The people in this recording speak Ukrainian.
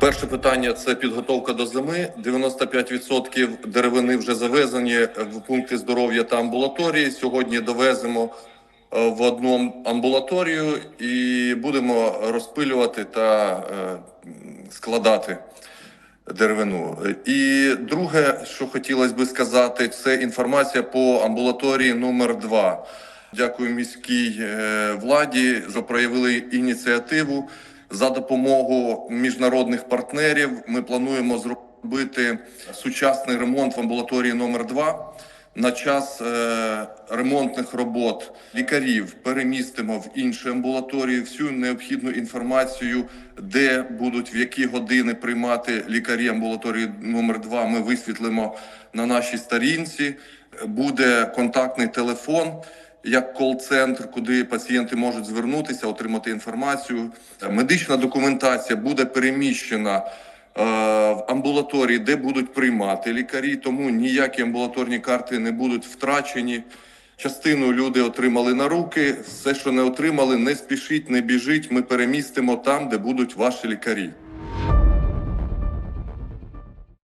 Перше питання це підготовка до зими. 95% деревини вже завезені в пункти здоров'я та амбулаторії. Сьогодні довеземо е, в одну амбулаторію і будемо розпилювати та е, складати деревину. І друге, що хотілося би сказати, це інформація по амбулаторії номер 2 Дякую міській е, владі, що проявили ініціативу. За допомогою міжнародних партнерів. Ми плануємо зробити сучасний ремонт в амбулаторії номер 2 На час е, ремонтних робот лікарів перемістимо в інші амбулаторії. Всю необхідну інформацію, де будуть в які години приймати лікарі амбулаторії номер 2 Ми висвітлимо на нашій сторінці. Буде контактний телефон як кол-центр, куди пацієнти можуть звернутися, отримати інформацію. Медична документація буде переміщена е, в амбулаторії, де будуть приймати лікарі, тому ніякі амбулаторні карти не будуть втрачені. Частину люди отримали на руки. Все, що не отримали, не спішіть, не біжіть. Ми перемістимо там, де будуть ваші лікарі.